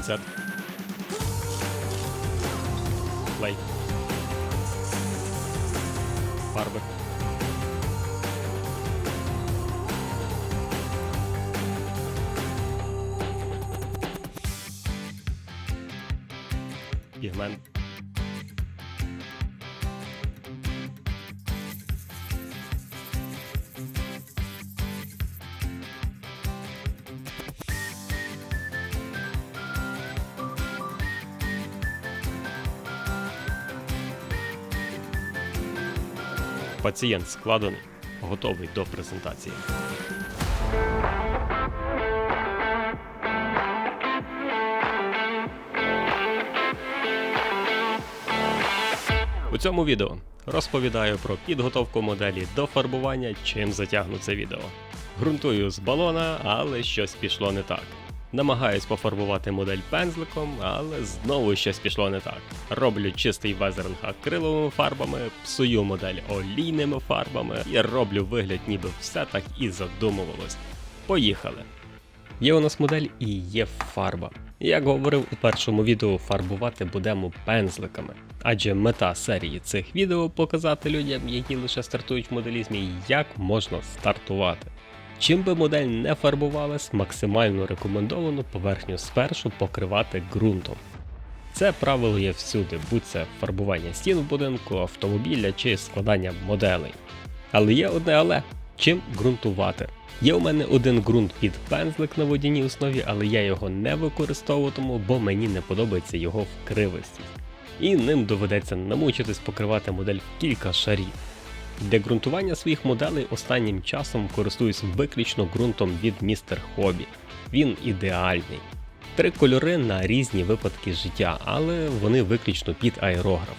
Інсерт. Плей. Фарби. Пацієнт складений, готовий до презентації. У цьому відео розповідаю про підготовку моделі до фарбування, чим затягну це відео. Грунтую з балона, але щось пішло не так. Намагаюсь пофарбувати модель пензликом, але знову щось пішло не так. Роблю чистий везеринг акриловими фарбами, псую модель олійними фарбами і роблю вигляд, ніби все так і задумувалось. Поїхали! Є у нас модель і є фарба. Як говорив у першому відео, фарбувати будемо пензликами. Адже мета серії цих відео показати людям, які лише стартують в моделізмі, як можна стартувати. Чим би модель не фарбувалась, максимально рекомендовано поверхню спершу покривати ґрунтом. Це правило є всюди, будь це фарбування стін в будинку, автомобіля чи складання моделей. Але є одне але чим ґрунтувати. Є у мене один ґрунт під пензлик на водяній основі, але я його не використовуватиму, бо мені не подобається його вкривистість. І ним доведеться намучитись покривати модель в кілька шарів. Для ґрунтування своїх моделей останнім часом користуюсь виключно ґрунтом від Mr. Hobby. Він ідеальний. Три кольори на різні випадки життя, але вони виключно під аерограф.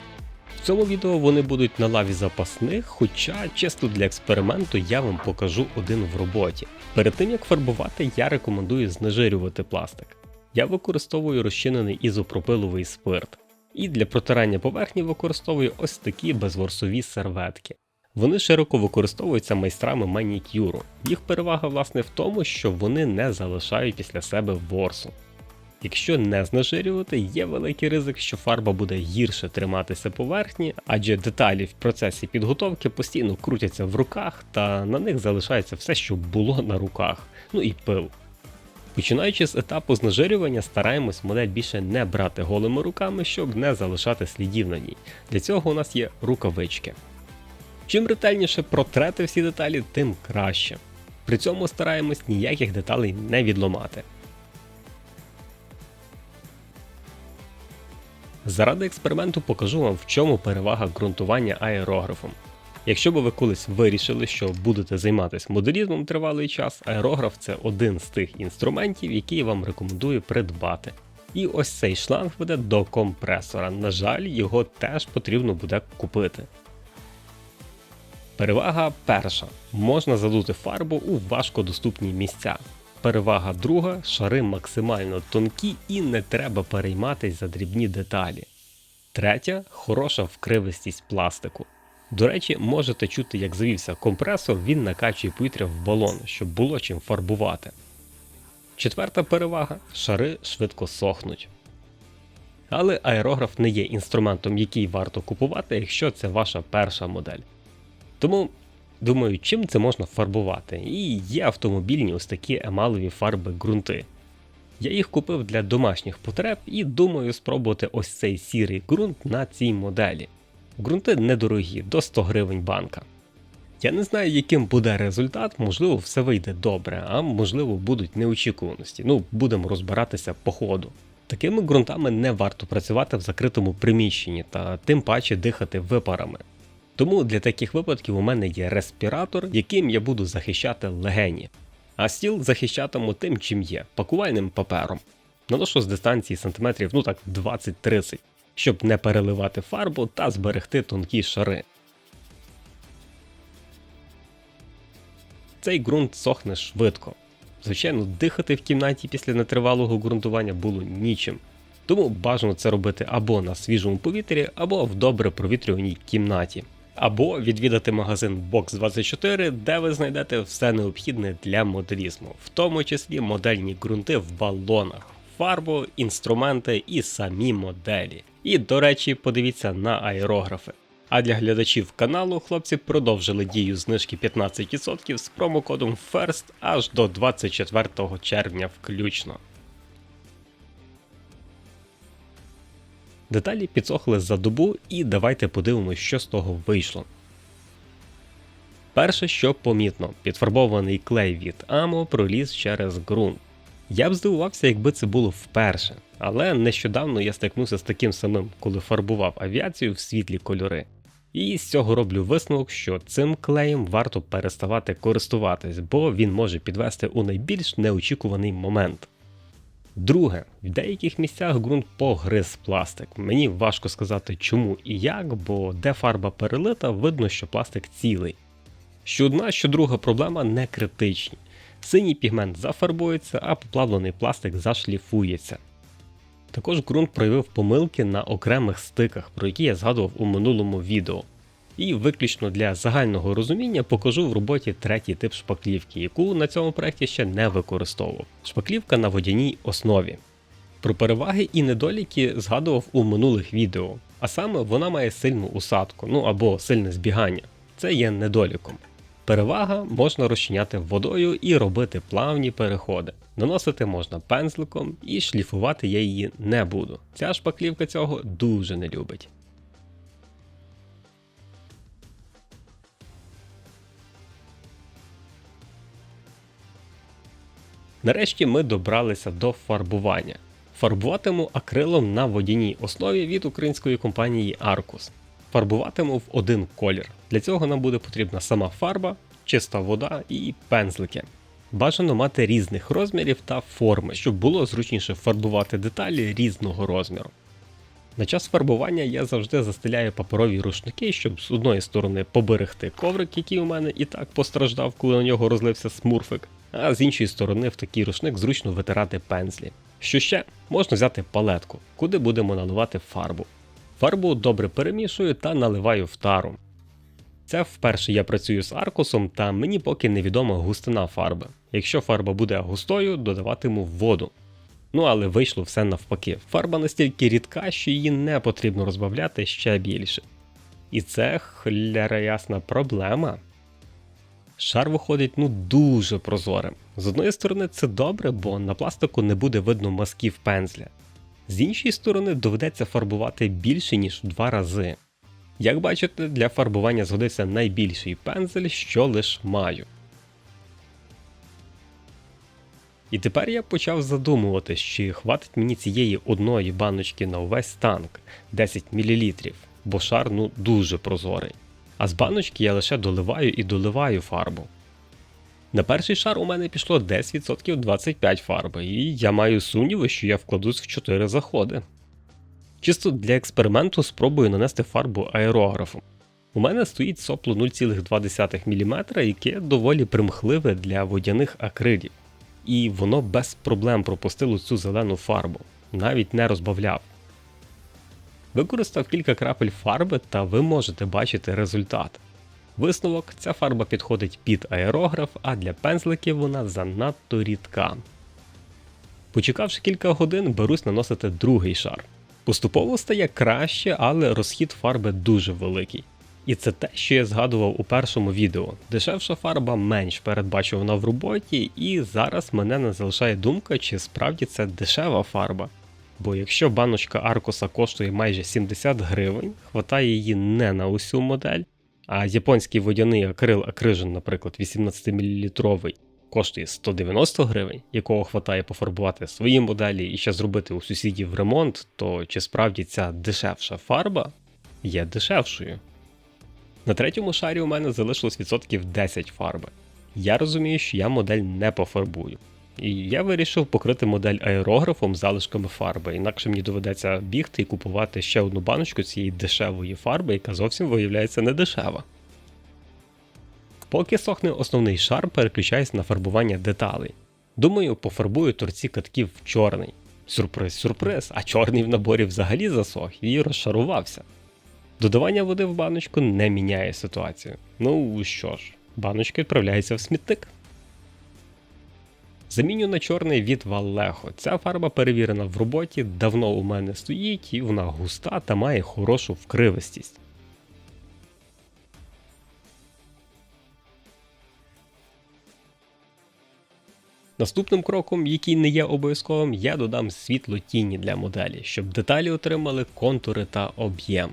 В цьому відео вони будуть на лаві запасних, хоча чисто для експерименту я вам покажу один в роботі. Перед тим як фарбувати, я рекомендую знежирювати пластик. Я використовую розчинений ізопропиловий спирт. І для протирання поверхні використовую ось такі безворсові серветки. Вони широко використовуються майстрами манікюру. Їх перевага власне в тому, що вони не залишають після себе ворсу. Якщо не знежирювати, є великий ризик, що фарба буде гірше триматися поверхні, адже деталі в процесі підготовки постійно крутяться в руках, та на них залишається все, що було на руках, ну і пил. Починаючи з етапу знежирювання, стараємось модель більше не брати голими руками, щоб не залишати слідів на ній. Для цього у нас є рукавички. Чим ретельніше протрете всі деталі, тим краще. При цьому стараємось ніяких деталей не відломати. Заради експерименту покажу вам, в чому перевага ґрунтування аерографом. Якщо би ви колись вирішили, що будете займатися моделізмом тривалий час, аерограф це один з тих інструментів, які я вам рекомендую придбати. І ось цей шланг веде до компресора. На жаль, його теж потрібно буде купити. Перевага перша: можна задути фарбу у важкодоступні місця. Перевага друга шари максимально тонкі і не треба перейматись за дрібні деталі. Третя хороша вкривистість пластику. До речі, можете чути, як завівся компресор, він накачує повітря в балон, щоб було чим фарбувати. Четверта перевага шари швидко сохнуть. Але аерограф не є інструментом, який варто купувати, якщо це ваша перша модель. Тому думаю, чим це можна фарбувати. І є автомобільні ось такі емалові фарби ґрунти. Я їх купив для домашніх потреб і думаю спробувати ось цей сірий ґрунт на цій моделі. Ґрунти недорогі, до 100 гривень банка. Я не знаю, яким буде результат, можливо, все вийде добре, а можливо будуть неочікуваності. Ну, будемо розбиратися по ходу. Такими ґрунтами не варто працювати в закритому приміщенні та тим паче дихати випарами. Тому для таких випадків у мене є респіратор, яким я буду захищати легені. А стіл захищатиму тим, чим є пакувальним папером. Наношу з дистанції сантиметрів ну так 20-30, щоб не переливати фарбу та зберегти тонкі шари. Цей ґрунт сохне швидко. Звичайно, дихати в кімнаті після нетривалого ґрунтування було нічим. Тому бажано це робити або на свіжому повітрі, або в добре провітрюваній кімнаті. Або відвідати магазин Box24, де ви знайдете все необхідне для моделізму, в тому числі модельні ґрунти в балонах, фарбу, інструменти і самі моделі. І, до речі, подивіться на аерографи. А для глядачів каналу хлопці продовжили дію знижки 15% з промокодом FIRST аж до 24 червня включно. Деталі підсохли за добу, і давайте подивимось, що з того вийшло. Перше, що помітно, підфарбований клей від Амо проліз через ґрунт. Я б здивувався, якби це було вперше, але нещодавно я стикнувся з таким самим, коли фарбував авіацію в світлі кольори. І з цього роблю висновок, що цим клеєм варто переставати користуватись, бо він може підвести у найбільш неочікуваний момент. Друге, в деяких місцях ґрунт погриз пластик. Мені важко сказати чому і як, бо де фарба перелита, видно, що пластик цілий. Що одна, що друга проблема не критичні. Синій пігмент зафарбується, а поплавлений пластик зашліфується. Також ґрунт проявив помилки на окремих стиках, про які я згадував у минулому відео. І виключно для загального розуміння покажу в роботі третій тип шпаклівки, яку на цьому проєкті ще не використовував. Шпаклівка на водяній основі. Про переваги і недоліки згадував у минулих відео, а саме вона має сильну усадку, ну або сильне збігання. Це є недоліком. Перевага можна розчиняти водою і робити плавні переходи. Наносити можна пензликом і шліфувати я її не буду. Ця шпаклівка цього дуже не любить. Нарешті ми добралися до фарбування. Фарбуватиму акрилом на водяній основі від української компанії Arcus. Фарбуватиму в один колір. Для цього нам буде потрібна сама фарба, чиста вода і пензлики. Бажано мати різних розмірів та форми, щоб було зручніше фарбувати деталі різного розміру. На час фарбування я завжди застеляю паперові рушники, щоб з одної сторони поберегти коврик, який у мене і так постраждав, коли на нього розлився смурфик, а з іншої сторони в такий рушник зручно витирати пензлі. Що ще? Можна взяти палетку, куди будемо наливати фарбу. Фарбу добре перемішую та наливаю в тару. Це вперше я працюю з аркусом, та мені поки невідома густина фарби. Якщо фарба буде густою, додаватиму воду. Ну але вийшло все навпаки. Фарба настільки рідка, що її не потрібно розбавляти ще більше. І це хляра ясна проблема. Шар виходить ну дуже прозорим. З одної сторони, це добре, бо на пластику не буде видно мазків пензля. З іншої сторони, доведеться фарбувати більше, ніж два рази. Як бачите, для фарбування згодився найбільший пензель, що лиш маю. І тепер я почав задумуватись, чи хватить мені цієї одної баночки на увесь танк 10 мл, бо шар ну дуже прозорий. А з баночки я лише доливаю і доливаю фарбу. На перший шар у мене пішло 10% 25 фарби, і я маю сумніви, що я вкладусь в 4 заходи. Чисто для експерименту спробую нанести фарбу аерографом. У мене стоїть сопло 0,2 мм, яке доволі примхливе для водяних акрилів, і воно без проблем пропустило цю зелену фарбу, навіть не розбавляв. Використав кілька крапель фарби, та ви можете бачити результат. Висновок, ця фарба підходить під аерограф, а для пензликів вона занадто рідка. Почекавши кілька годин, берусь наносити другий шар. Поступово стає краще, але розхід фарби дуже великий. І це те, що я згадував у першому відео. Дешевша фарба менш передбачувана в роботі, і зараз мене не залишає думка, чи справді це дешева фарба. Бо якщо баночка Аркоса коштує майже 70 гривень, хватає її не на усю модель, а японський водяний акрил акрижен, наприклад, 18-мл коштує 190 гривень, якого хватає пофарбувати свої моделі і ще зробити у сусідів ремонт, то чи справді ця дешевша фарба є дешевшою? На третьому шарі у мене залишилось відсотків 10 фарби. Я розумію, що я модель не пофарбую. І я вирішив покрити модель аерографом залишками фарби, інакше мені доведеться бігти і купувати ще одну баночку цієї дешевої фарби, яка зовсім виявляється не дешева. Поки сохне основний шар, переключаюсь на фарбування деталей. Думаю, пофарбую торці катків в чорний. Сюрприз, сюрприз, а чорний в наборі взагалі засох і розшарувався. Додавання води в баночку не міняє ситуацію. Ну що ж, баночка відправляється в смітник. Заміню на чорний від Vallejo. Ця фарба перевірена в роботі, давно у мене стоїть і вона густа та має хорошу вкривистість. Наступним кроком, який не є обов'язковим, я додам світло тіні для моделі, щоб деталі отримали контури та об'єм.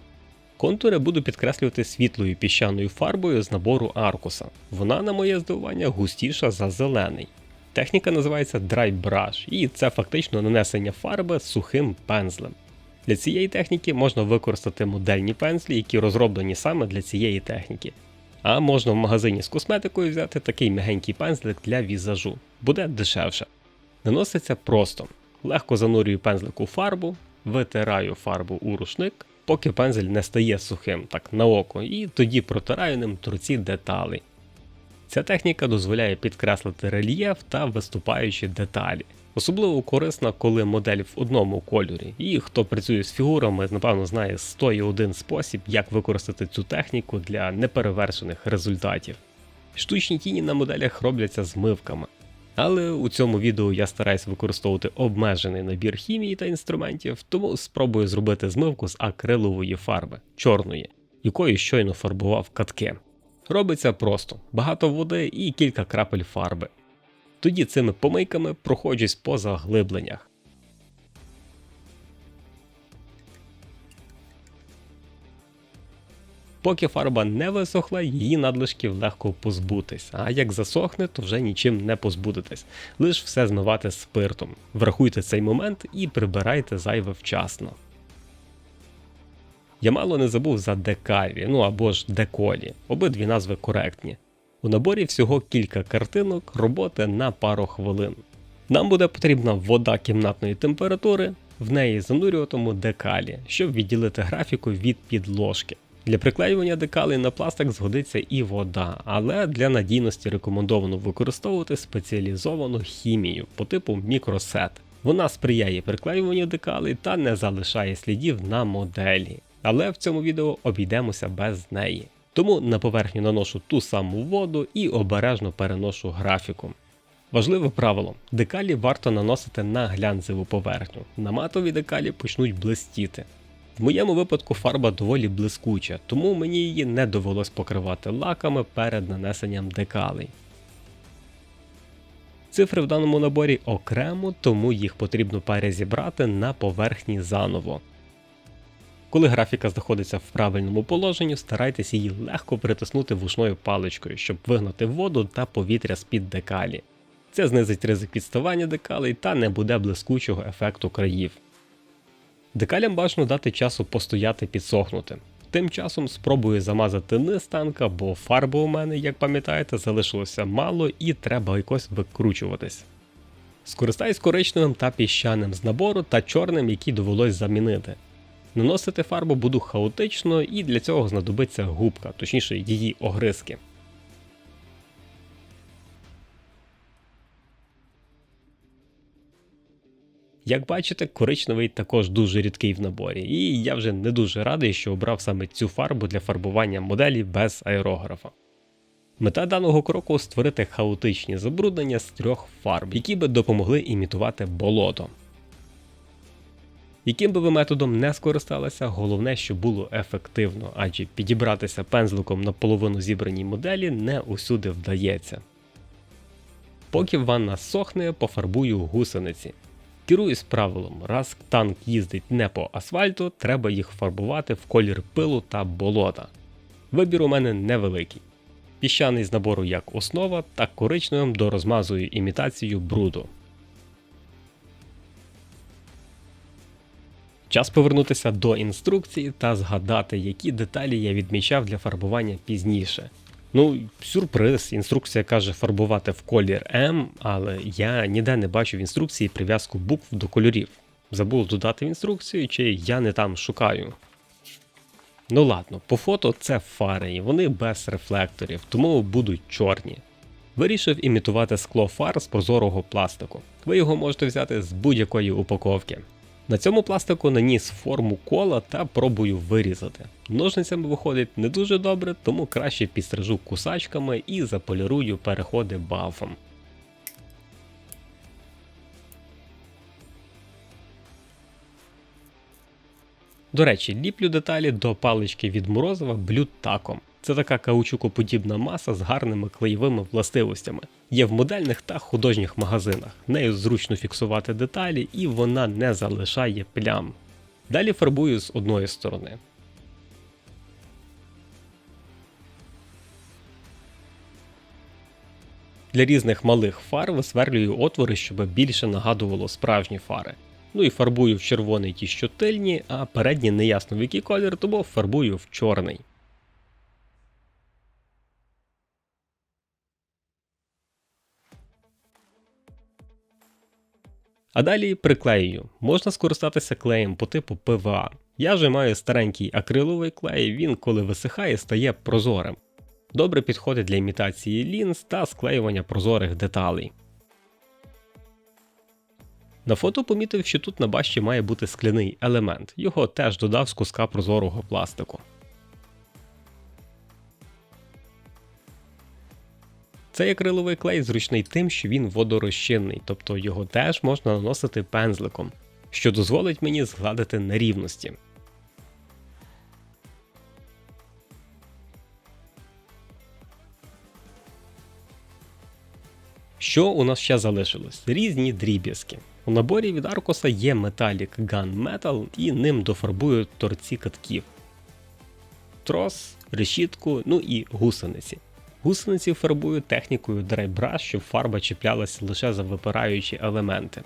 Контури буду підкреслювати світлою піщаною фарбою з набору Аркуса. Вона, на моє здивування, густіша за зелений. Техніка називається Dry Brush, і це фактично нанесення фарби сухим пензлем. Для цієї техніки можна використати модельні пензлі, які розроблені саме для цієї техніки. А можна в магазині з косметикою взяти такий мягенький пензлик для візажу, буде дешевше. Наноситься просто. Легко занурюю пензлик у фарбу, витираю фарбу у рушник, поки пензель не стає сухим, так на око, і тоді протираю ним торці деталей. Ця техніка дозволяє підкреслити рельєф та виступаючі деталі. Особливо корисна, коли модель в одному кольорі, і хто працює з фігурами, напевно, знає 101 спосіб, як використати цю техніку для неперевершених результатів. Штучні тіні на моделях робляться змивками. Але у цьому відео я стараюсь використовувати обмежений набір хімії та інструментів, тому спробую зробити змивку з акрилової фарби, чорної, якою щойно фарбував катки. Робиться просто: багато води і кілька крапель фарби. Тоді цими помийками проходжусь по заглибленнях. Поки фарба не висохла, її надлишків легко позбутись, а як засохне, то вже нічим не позбудетесь. Лиш все змивати спиртом. Врахуйте цей момент і прибирайте зайве вчасно. Я мало не забув за декаві, ну або ж деколі, обидві назви коректні. У наборі всього кілька картинок, роботи на пару хвилин. Нам буде потрібна вода кімнатної температури, в неї занурюватиму декалі, щоб відділити графіку від підложки. Для приклеювання декалей на пластик згодиться і вода, але для надійності рекомендовано використовувати спеціалізовану хімію по типу мікросет. Вона сприяє приклеюванню декалей та не залишає слідів на моделі. Але в цьому відео обійдемося без неї. Тому на поверхню наношу ту саму воду і обережно переношу графіку. Важливе правило: декалі варто наносити на глянцеву поверхню. На матові декалі почнуть блистіти. В моєму випадку фарба доволі блискуча, тому мені її не довелось покривати лаками перед нанесенням декалей. Цифри в даному наборі окремо, тому їх потрібно перезібрати на поверхні заново. Коли графіка знаходиться в правильному положенні, старайтеся її легко притиснути вушною паличкою, щоб вигнати воду та повітря з-під декалі. Це знизить ризик підставання декалей та не буде блискучого ефекту країв. Декалям бажано дати часу постояти підсохнути. Тим часом спробую замазати низ танка, бо фарби у мене, як пам'ятаєте, залишилося мало і треба якось викручуватись. Скористаюсь коричневим та піщаним з набору та чорним, який довелось замінити. Наносити фарбу буду хаотично і для цього знадобиться губка, точніше її огризки. Як бачите, коричневий також дуже рідкий в наборі, і я вже не дуже радий, що обрав саме цю фарбу для фарбування моделі без аерографа. Мета даного кроку створити хаотичні забруднення з трьох фарб, які би допомогли імітувати болото. Яким би ви методом не скористалися, головне, щоб було ефективно, адже підібратися пензликом на половину зібраній моделі не усюди вдається. Поки ванна сохне, пофарбую гусениці. Керуюсь правилом, раз танк їздить не по асфальту, треба їх фарбувати в колір пилу та болота. Вибір у мене невеликий. Піщаний з набору як основа та коричневим дорозмазую імітацію бруду. Час повернутися до інструкції та згадати, які деталі я відмічав для фарбування пізніше. Ну, сюрприз, інструкція каже фарбувати в колір М, але я ніде не бачу в інструкції прив'язку букв до кольорів. Забув додати в інструкцію, чи я не там шукаю. Ну ладно, по фото це фари, і вони без рефлекторів, тому будуть чорні. Вирішив імітувати скло фар з прозорого пластику. Ви його можете взяти з будь-якої упаковки. На цьому пластику наніс форму кола та пробую вирізати. Ножницями виходить не дуже добре, тому краще підстрижу кусачками і заполірую переходи бафом. До речі, ліплю деталі до палички від морозива блютаком. Це така каучукоподібна маса з гарними клеєвими властивостями. Є в модельних та художніх магазинах. Нею зручно фіксувати деталі і вона не залишає плям. Далі фарбую з одної сторони. Для різних малих фар висверлюю отвори, щоб більше нагадувало справжні фари. Ну і фарбую в червоний ті, що тильні, а передні неясно в який колір, тому фарбую в чорний. А далі приклеюю. Можна скористатися клеєм по типу ПВА. Я вже маю старенький акриловий клей, він, коли висихає, стає прозорим. Добре підходить для імітації лінз та склеювання прозорих деталей. На фото помітив, що тут на башті має бути скляний елемент, його теж додав з куска прозорого пластику. Цей акриловий клей зручний тим, що він водорозчинний, тобто його теж можна наносити пензликом, що дозволить мені згладити нерівності. Що у нас ще залишилось? Різні дріб'язки. У наборі від Аркоса є Metallic Gun Metal і ним дофарбую торці катків. Трос, решітку, ну і гусениці. Гусениці фарбую технікою Brush, щоб фарба чіплялася лише за випираючі елементи.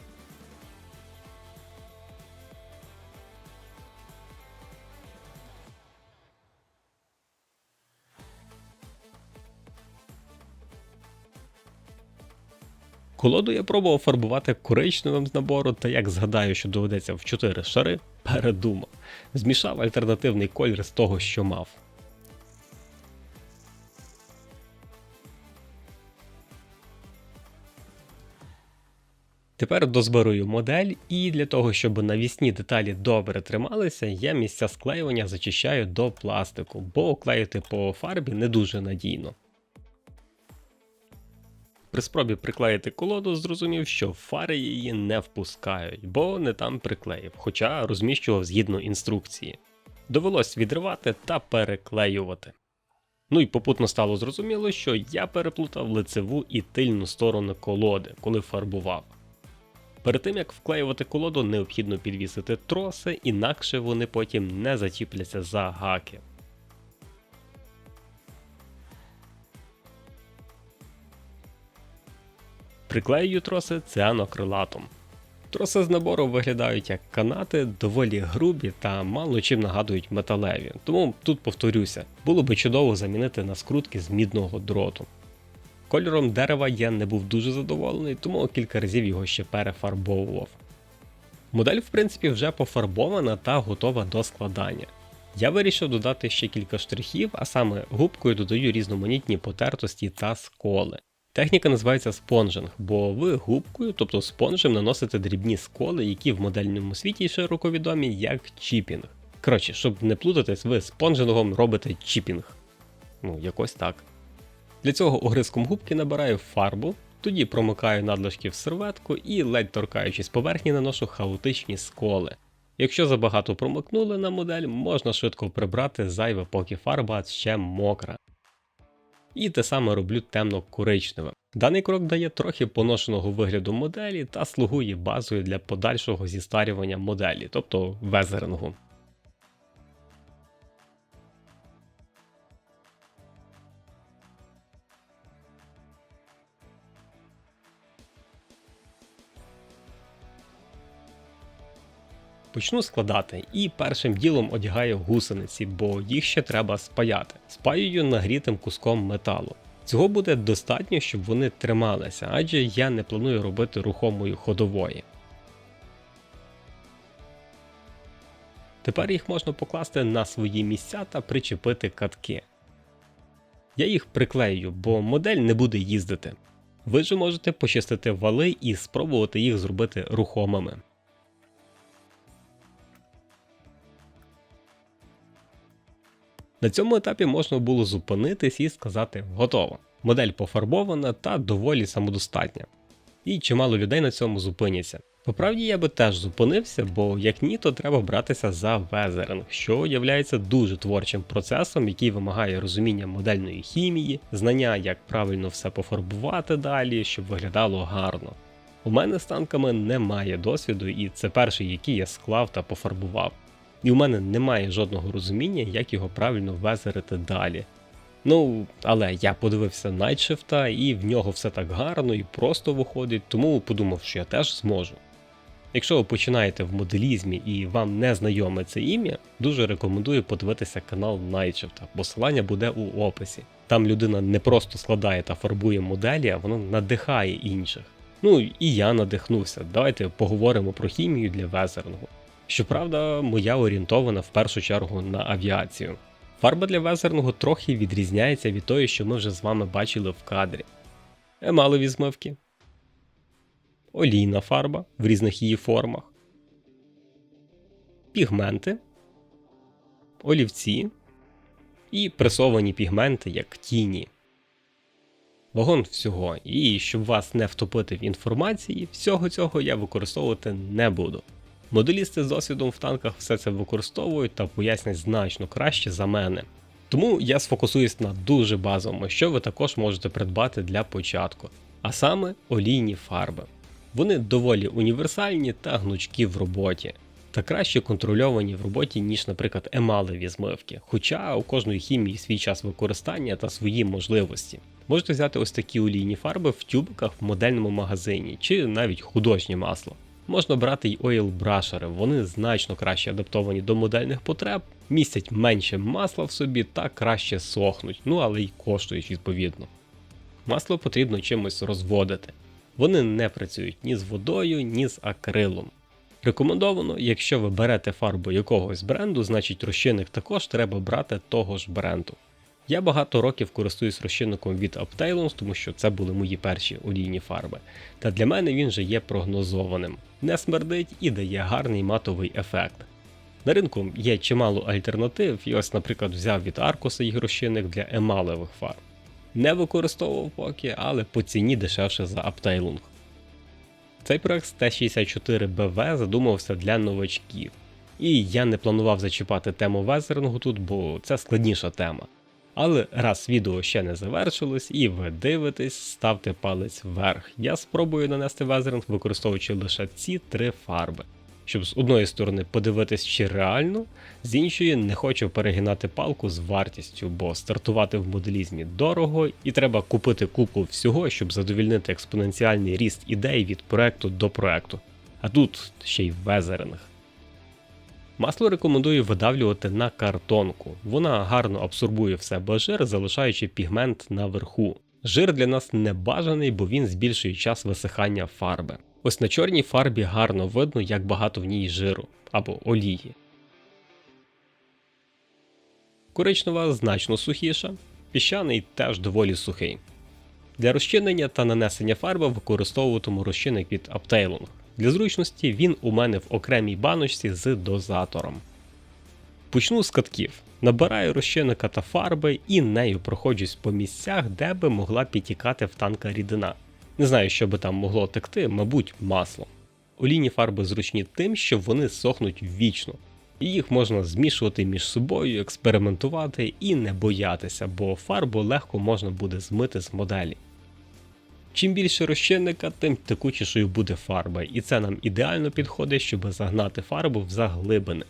Колоду я пробував фарбувати коричневим з набору, та як згадаю, що доведеться в 4 шари, передумав. Змішав альтернативний колір з того, що мав. Тепер дозбирую модель, і для того, щоб навісні деталі добре трималися, я місця склеювання зачищаю до пластику, бо клеїти по фарбі не дуже надійно. При спробі приклеїти колоду зрозумів, що фари її не впускають, бо не там приклеїв, хоча розміщував згідно інструкції. Довелось відривати та переклеювати. Ну і попутно стало зрозуміло, що я переплутав лицеву і тильну сторону колоди, коли фарбував. Перед тим як вклеювати колоду, необхідно підвісити троси, інакше вони потім не зачіпляться за гаки. Приклеюю троси цианокрилатом. Троси з набору виглядають як канати, доволі грубі та мало чим нагадують металеві, тому тут повторюся, було би чудово замінити на скрутки з мідного дроту. Кольором дерева я не був дуже задоволений, тому кілька разів його ще перефарбовував. Модель, в принципі, вже пофарбована та готова до складання. Я вирішив додати ще кілька штрихів, а саме губкою додаю різноманітні потертості та сколи. Техніка називається спонжинг, бо ви губкою, тобто спонжем, наносите дрібні сколи, які в модельному світі широко відомі як чіпінг. Коротше, щоб не плутатись, ви спонжингом робите чіпінг. Ну, якось так. Для цього огризком губки набираю фарбу, тоді промикаю надлишки в серветку і, ледь торкаючись поверхні, наношу хаотичні сколи. Якщо забагато промикнули на модель, можна швидко прибрати зайве, поки фарба ще мокра. І те саме роблю темно-коричневим. Даний крок дає трохи поношеного вигляду моделі та слугує базою для подальшого зістарювання моделі, тобто везерингу. Почну складати і першим ділом одягаю гусениці, бо їх ще треба спаяти. Спаюю нагрітим куском металу. Цього буде достатньо, щоб вони трималися, адже я не планую робити рухомої ходової. Тепер їх можна покласти на свої місця та причепити катки. Я їх приклею, бо модель не буде їздити. Ви ж можете почистити вали і спробувати їх зробити рухомими. На цьому етапі можна було зупинитись і сказати готово. Модель пофарбована та доволі самодостатня. І чимало людей на цьому зупиняться. По правді я би теж зупинився, бо як ні, то треба братися за везеринг, що є дуже творчим процесом, який вимагає розуміння модельної хімії, знання, як правильно все пофарбувати далі, щоб виглядало гарно. У мене з танками немає досвіду, і це перший, який я склав та пофарбував. І у мене немає жодного розуміння, як його правильно везерити далі. Ну, але я подивився Найтшифта, і в нього все так гарно і просто виходить, тому подумав, що я теж зможу. Якщо ви починаєте в моделізмі і вам не знайоме це ім'я, дуже рекомендую подивитися канал Найтшифта, посилання буде у описі. Там людина не просто складає та фарбує моделі, а воно надихає інших. Ну і я надихнувся. Давайте поговоримо про хімію для везерного. Щоправда, моя орієнтована в першу чергу на авіацію. Фарба для везерного трохи відрізняється від тої, що ми вже з вами бачили в кадрі. Емалові змивки, олійна фарба в різних її формах, пігменти, олівці і пресовані пігменти як тіні. Вагон всього, і щоб вас не втопити в інформації, всього цього я використовувати не буду. Моделісти з досвідом в танках все це використовують та пояснять значно краще за мене. Тому я сфокусуюсь на дуже базовому, що ви також можете придбати для початку, а саме олійні фарби. Вони доволі універсальні та гнучкі в роботі, та краще контрольовані в роботі, ніж, наприклад, емалеві змивки, хоча у кожної хімії свій час використання та свої можливості. Можете взяти ось такі олійні фарби в тюбиках в модельному магазині чи навіть художнє масло. Можна брати й ойл-брашери, вони значно краще адаптовані до модельних потреб, містять менше масла в собі та краще сохнуть, ну але й коштують відповідно. Масло потрібно чимось розводити. Вони не працюють ні з водою, ні з акрилом. Рекомендовано, якщо ви берете фарбу якогось бренду, значить розчинник також треба брати того ж бренду. Я багато років користуюсь розчинником від Uptailons, тому що це були мої перші олійні фарби. Та для мене він же є прогнозованим, не смердить і дає гарний матовий ефект. На ринку є чимало альтернатив, і ось, наприклад, взяв від Arcos їх розчинник для емалевих фарб. Не використовував поки, але по ціні дешевше за Uptailung. Цей проект Т64BV задумався для новачків. І я не планував зачіпати тему везерингу тут, бо це складніша тема. Але раз відео ще не завершилось і ви дивитесь, ставте палець вверх. Я спробую нанести везеринг, використовуючи лише ці три фарби. Щоб з одної сторони подивитись, чи реально, з іншої не хочу перегинати палку з вартістю, бо стартувати в моделізмі дорого і треба купити купу всього, щоб задовільнити експоненціальний ріст ідей від проекту до проекту. А тут ще й везеринг. Масло рекомендую видавлювати на картонку. Вона гарно абсорбує в себе жир, залишаючи пігмент наверху. Жир для нас не бажаний, бо він збільшує час висихання фарби. Ось на чорній фарбі гарно видно, як багато в ній жиру або олії. Коричнева значно сухіша, піщаний теж доволі сухий. Для розчинення та нанесення фарби використовуватиму розчинник від Uptailung. Для зручності він у мене в окремій баночці з дозатором. Почну з катків. Набираю розчинника та фарби і нею проходжусь по місцях, де би могла підтікати в танка рідина. Не знаю, що би там могло текти, мабуть, масло. Олійні фарби зручні тим, що вони сохнуть вічно. І їх можна змішувати між собою, експериментувати і не боятися, бо фарбу легко можна буде змити з моделі. Чим більше розчинника, тим текучішою буде фарба, і це нам ідеально підходить, щоб загнати фарбу в заглибини,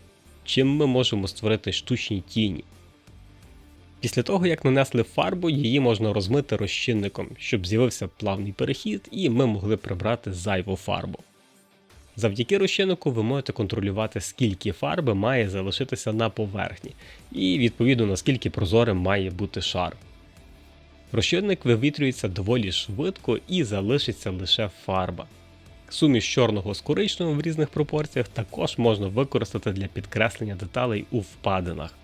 чим ми можемо створити штучні тіні. Після того, як нанесли фарбу, її можна розмити розчинником, щоб з'явився плавний перехід і ми могли прибрати зайву фарбу. Завдяки розчиннику ви можете контролювати, скільки фарби має залишитися на поверхні, і відповідно наскільки прозорим має бути шар. Розчинник вивітрюється доволі швидко і залишиться лише фарба. Суміш чорного з коричневим в різних пропорціях також можна використати для підкреслення деталей у впадинах.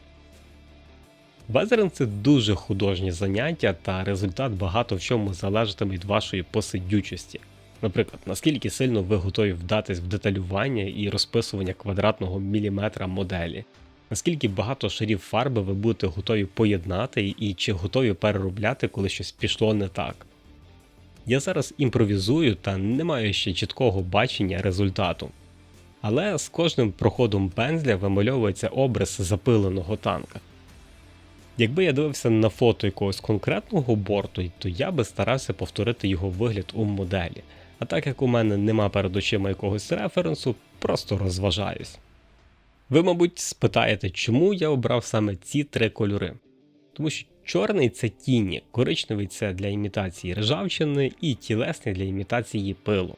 Везеринг це дуже художнє заняття та результат багато в чому залежатиме від вашої посидючості. Наприклад, наскільки сильно ви готові вдатись в деталювання і розписування квадратного міліметра моделі, наскільки багато шарів фарби ви будете готові поєднати і чи готові переробляти, коли щось пішло не так. Я зараз імпровізую та не маю ще чіткого бачення результату. Але з кожним проходом пензля вимальовується образ запиленого танка. Якби я дивився на фото якогось конкретного борту, то я би старався повторити його вигляд у моделі. А так як у мене нема перед очима якогось референсу, просто розважаюсь. Ви, мабуть, спитаєте, чому я обрав саме ці три кольори? Тому що чорний це тіні, коричневий це для імітації ржавчини і тілесний для імітації пилу.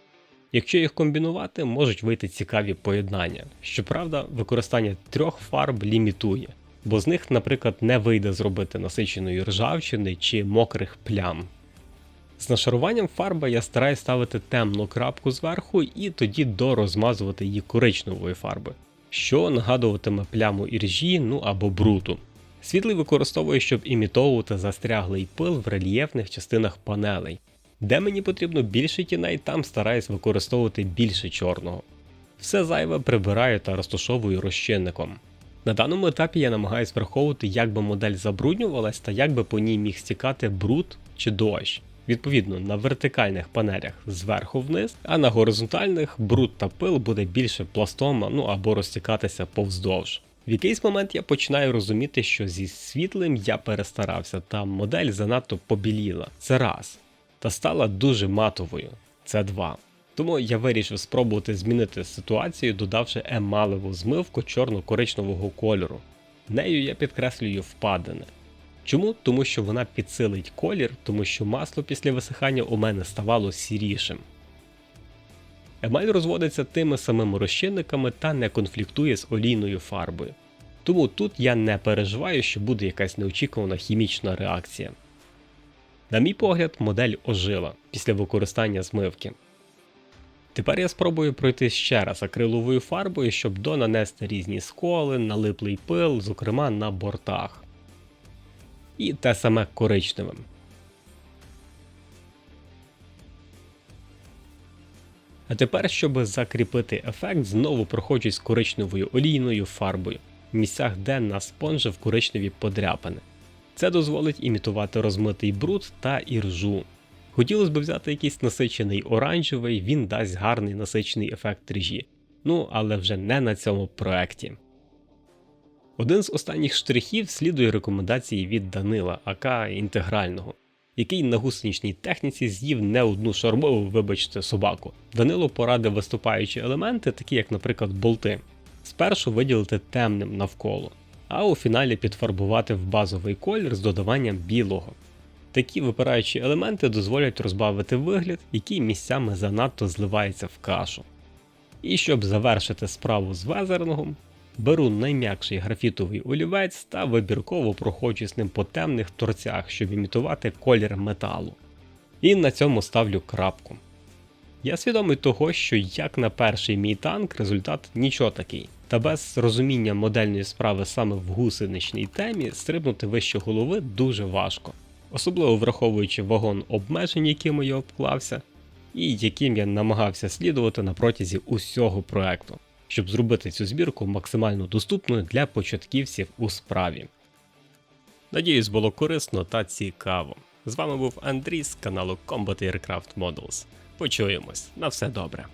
Якщо їх комбінувати, можуть вийти цікаві поєднання. Щоправда, використання трьох фарб лімітує, бо з них, наприклад, не вийде зробити насиченої ржавчини чи мокрих плям. З нашаруванням фарби я стараюсь ставити темну крапку зверху і тоді дорозмазувати її коричневої фарби, що нагадуватиме пляму іржі, ну або бруту. Світлий використовую, щоб імітовувати застряглий пил в рельєфних частинах панелей. Де мені потрібно більше тіней, там стараюсь використовувати більше чорного. Все зайве прибираю та розташовую розчинником. На даному етапі я намагаюсь враховувати, як би модель забруднювалась та як би по ній міг стікати бруд чи дощ. Відповідно, на вертикальних панелях зверху вниз, а на горизонтальних бруд та пил буде більше пластом ну або розтікатися повздовж. В якийсь момент я починаю розуміти, що зі світлим я перестарався, та модель занадто побіліла. Це раз. Та стала дуже матовою. Це два. Тому я вирішив спробувати змінити ситуацію, додавши емалеву змивку чорно-коричневого кольору. Нею я підкреслюю впадини. Чому? Тому що вона підсилить колір, тому що масло після висихання у мене ставало сірішим. Емаль розводиться тими самими розчинниками та не конфліктує з олійною фарбою. Тому тут я не переживаю, що буде якась неочікувана хімічна реакція. На мій погляд, модель ожила після використання змивки. Тепер я спробую пройти ще раз акриловою фарбою, щоб донанести різні сколи, налиплий пил, зокрема на бортах. І те саме коричневим. А тепер, щоб закріпити ефект, знову проходжусь коричневою олійною фарбою в місцях, де на спонжив коричневі подряпини. Це дозволить імітувати розмитий бруд та іржу. Хотілося б взяти якийсь насичений оранжевий, він дасть гарний насичений ефект ріжі. Ну, але вже не на цьому проекті. Один з останніх штрихів слідує рекомендації від Данила, АК інтегрального, який на гусеничній техніці з'їв не одну шармову, вибачте, собаку. Данило порадив виступаючі елементи, такі як, наприклад, болти, спершу виділити темним навколо, а у фіналі підфарбувати в базовий колір з додаванням білого. Такі випираючі елементи дозволять розбавити вигляд, який місцями занадто зливається в кашу. І щоб завершити справу з везернгом, беру найм'якший графітовий олівець та вибірково проходжусь ним по темних торцях, щоб імітувати колір металу. І на цьому ставлю крапку. Я свідомий того, що як на перший мій танк результат нічого такий, та без розуміння модельної справи саме в гусеничній темі стрибнути вище голови дуже важко, особливо враховуючи вагон обмежень, якими я обклався, і яким я намагався слідувати на протязі усього проекту, щоб зробити цю збірку максимально доступною для початківців у справі. Надіюсь, було корисно та цікаво. З вами був Андрій з каналу Combat Aircraft Models. Почуємось. На все добре.